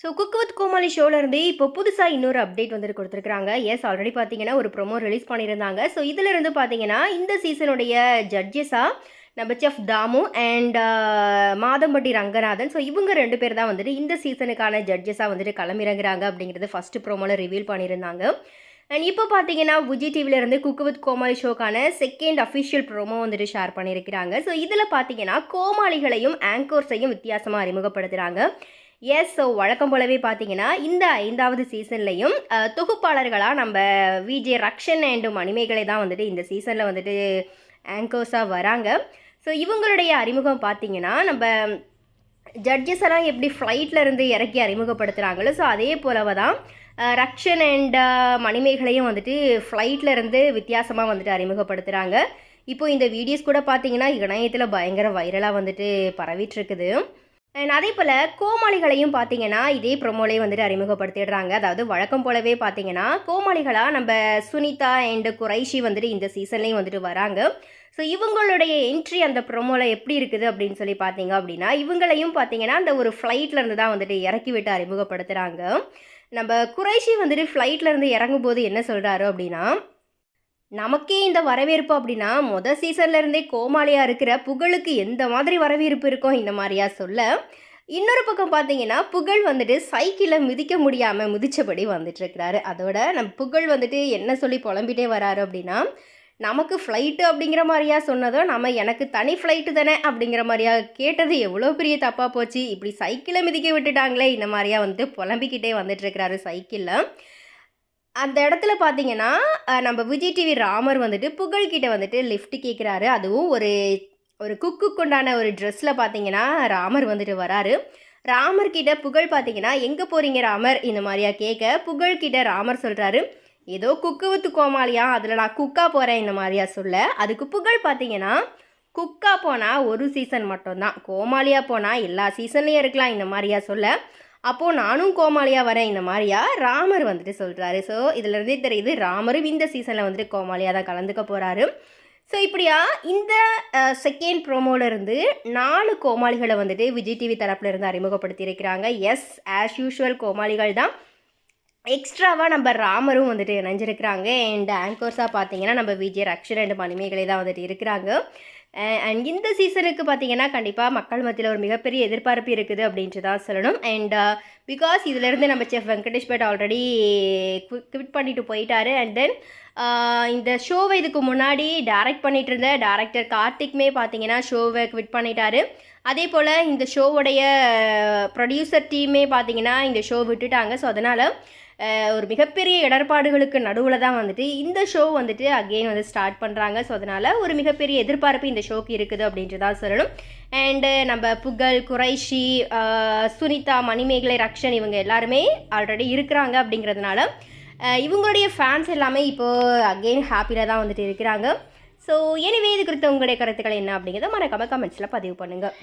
So cook with Comali ஷோலேருந்து இப்போ புதுசாக இன்னொரு அப்டேட் வந்து கொடுத்துருக்காங்க எஸ் ஆல்ரெடி பார்த்தீங்கன்னா ஒரு ப்ரோமோ ரிலீஸ் பண்ணியிருந்தாங்க. ஸோ இதிலிருந்து பார்த்தீங்கன்னா இந்த சீசனுடைய ஜட்ஜஸாக நம்ம chef Damu and Madhampatty Ranganathan. So இவங்க ரெண்டு பேர் தான் வந்துட்டு இந்த சீசனுக்கான ஜட்ஜஸாக வந்துட்டு களமிறங்குறாங்க அப்படிங்கிறது ஃபஸ்ட்டு ப்ரோமோவில் ரிவீல் பண்ணியிருந்தாங்க. அண்ட் இப்போ பார்த்தீங்கன்னா விஜய் டிவிலேருந்து குக் வித் கோமாளி ஷோக்கான செகண்ட் அஃபிஷியல் ப்ரோமோ வந்துட்டு ஷேர் பண்ணியிருக்கிறாங்க. ஸோ இதில் பார்த்தீங்கன்னா கோமாளிகளையும் ஆங்கர்ஸையும் வித்தியாசமாக அறிமுகப்படுத்துகிறாங்க எஸ் ஸோ வழக்கம் போலவே பார்த்தீங்கன்னா இந்த ஐந்தாவது சீசன்லையும் தொகுப்பாளர்களாக நம்ம விஜே ரக்ஷன் அண்ட் மணிமேகலை தான் வந்துட்டு இந்த சீசனில் வந்துட்டு ஆங்கர்ஸாக வராங்க. ஸோ இவங்களுடைய அறிமுகம் பார்த்தீங்கன்னா நம்ம ஜட்ஜஸ் எல்லாம் எப்படி ஃப்ளைட்டில் இருந்து இறக்கி அறிமுகப்படுத்துகிறாங்களோ ஸோ அதே போலவே தான் ரக்ஷன் அண்ட் மணிமேகலையும் வந்துட்டு ஃப்ளைட்டில் இருந்து வித்தியாசமாக வந்துட்டு அறிமுகப்படுத்துகிறாங்க இப்போ இந்த வீடியோஸ் கூட பார்த்தீங்கன்னா இணையத்தில் பயங்கர வைரலாக வந்துட்டு பரவிட்டுருக்குது அண்ட் அதே போல் கோமாளிகளையும் பார்த்தீங்கன்னா இதே ப்ரொமோலே வந்துட்டு அறிமுகப்படுத்திடுறாங்க. அதாவது வழக்கம் போலவே பார்த்தீங்கன்னா கோமாளிகளாக நம்ம சுனிதா அண்ட் குறைஷி வந்துட்டு இந்த சீசன்லேயும் வந்துட்டு வராங்க. ஸோ இவங்களுடைய என்ட்ரி அந்த ப்ரொமோவில் எப்படி இருக்குது அப்படின்னு சொல்லி பார்த்தீங்க அப்படின்னா இவங்களையும் பார்த்தீங்கன்னா அந்த ஒரு ஃப்ளைட்ல இருந்து தான் வந்துட்டு இறக்கி விட்டு அறிமுகப்படுத்துகிறாங்க நம்ம குறைஷி வந்துட்டு ஃப்ளைட்லேருந்து இறங்கும்போது என்ன சொல்கிறாரு அப்படின்னா நமக்கே இந்த வரவேற்பு அப்படின்னா மொதல் சீசன்ல இருந்தே கோமாளியா இருக்கிற புகழுக்கு எந்த மாதிரி வரவேற்பு இருக்கும் இந்த மாதிரியா சொல்ல. இன்னொரு பக்கம் பார்த்தீங்கன்னா புகழ் வந்துட்டு சைக்கிளை மிதிக்க முடியாமல் மிதித்தபடி வந்துட்டு இருக்கிறாரு அதோட நம்ம புகழ் வந்துட்டு என்ன சொல்லி புலம்பிட்டே வராரு அப்படின்னா நமக்கு ஃப்ளைட்டு அப்படிங்கிற மாதிரியா சொன்னதோ நம்ம எனக்கு தனி ஃப்ளைட்டு தானே அப்படிங்கிற மாதிரியா கேட்டது எவ்வளோ பெரிய தப்பாக போச்சு. இப்படி சைக்கிளை மிதிக்க விட்டுட்டாங்களே இந்த மாதிரியா வந்துட்டு புலம்பிக்கிட்டே வந்துட்டு இருக்கிறாரு சைக்கிளில் அந்த இடத்துல பார்த்தீங்கன்னா நம்ம விஜய் டிவி ராமர் வந்துட்டு புகழ்கிட்ட வந்துட்டு லிஃப்ட் கேட்குறாரு அதுவும் ஒரு ஒரு குக்குக்கு உண்டான ஒரு ட்ரெஸ்ஸில் பார்த்தீங்கன்னா ராமர் வந்துட்டு வராரு. ராமர் கிட்ட புகழ் பார்த்தீங்கன்னா எங்கே போகிறீங்க ராமர்? இந்த மாதிரியா கேட்க புகழ் கிட்ட ராமர் சொல்கிறாரு ஏதோ குக்கு வித்து கோமாளியா? அதில் நான் குக்கா போகிறேன் இந்த மாதிரியா சொல்ல அதுக்கு புகழ் பார்த்தீங்கன்னா குக்கா போனால் ஒரு சீசன் மட்டும்தான். கோமாளியாக போனால் எல்லா சீசன்லேயும் இருக்கலாம் இந்த மாதிரியா சொல்ல. அப்போது நானும் கோமாளியாக வரேன் இந்த மாதிரியா? ராமர் வந்துட்டு சொல்கிறாரு ஸோ இதுலேருந்தே தெரியுது ராமரும் இந்த சீசனில் வந்துட்டு கோமாளியாக தான் கலந்துக்க போகிறாரு ஸோ இப்படியா இந்த செகண்ட் ப்ரோமோலேருந்து நாலு கோமாளிகளை வந்துட்டு விஜய் டிவி தரப்புல இருந்து எஸ் ஆஸ் யூஷுவல் கோமாளிகள் தான். எக்ஸ்ட்ராவாக நம்ம ராமரும் வந்துட்டு இணைஞ்சிருக்கிறாங்க. அண்ட் ஆங்கர்ஸாக பார்த்தீங்கன்னா நம்ம விஜய் ரக்ஷன் அண்ட் மணிமேகலை தான் வந்துட்டு இருக்கிறாங்க. அண்ட் இந்த சீசனுக்கு பார்த்தீங்கன்னா கண்டிப்பாக மக்கள் மத்தியில் ஒரு மிகப்பெரிய எதிர்பார்ப்பு இருக்குது அப்படின்ட்டு தான் சொல்லணும். அண்ட் பிகாஸ் இதிலேருந்து நம்ம chef Venkatesh Bhat already quit பண்ணிட்டு போயிட்டாரு. அண்ட் தென் uh, இந்த ஷோவை இதுக்கு முன்னாடி டைரக்ட் பண்ணிட்டு இருந்த டேரக்டர் கார்த்திக்மே பார்த்தீங்கன்னா ஷோவை குவிட் பண்ணிட்டாரு. அதே போல் இந்த ஷோவுடைய ப்ரொடியூசர் uh, டீமே பார்த்தீங்கன்னா இந்த ஷோ விட்டுட்டாங்க. ஸோ அதனால் uh, ஒரு மிகப்பெரிய இடர்பாடுகளுக்கு நடுவில் தான் வந்துட்டு இந்த ஷோ வந்துட்டு அகெயின் வந்து ஸ்டார்ட் பண்ணுறாங்க ஸோ அதனால் ஒரு மிகப்பெரிய எதிர்பார்ப்பு இந்த ஷோக்கு இருக்குது அப்படின்றதா தான் சொல்லணும் அண்டு uh, நம்ம புகழ் குறைஷி uh, சுனிதா மணிமேகலை ரக்ஷன் இவங்க எல்லாருமே ஆல்ரெடி இருக்கிறாங்க அப்படிங்கிறதுனால uh, இவங்களுடைய ஃபேன்ஸ் எல்லாமே இப்போது அகெயின் ஹாப்பியில் தான் வந்துட்டு இருக்கிறாங்க. ஸோ எனிவே இது குறித்த உங்களுடைய கருத்துக்கள் என்ன அப்படிங்கிறத மறக்காம கமெண்ட்ஸில் பதிவு பண்ணுங்கள்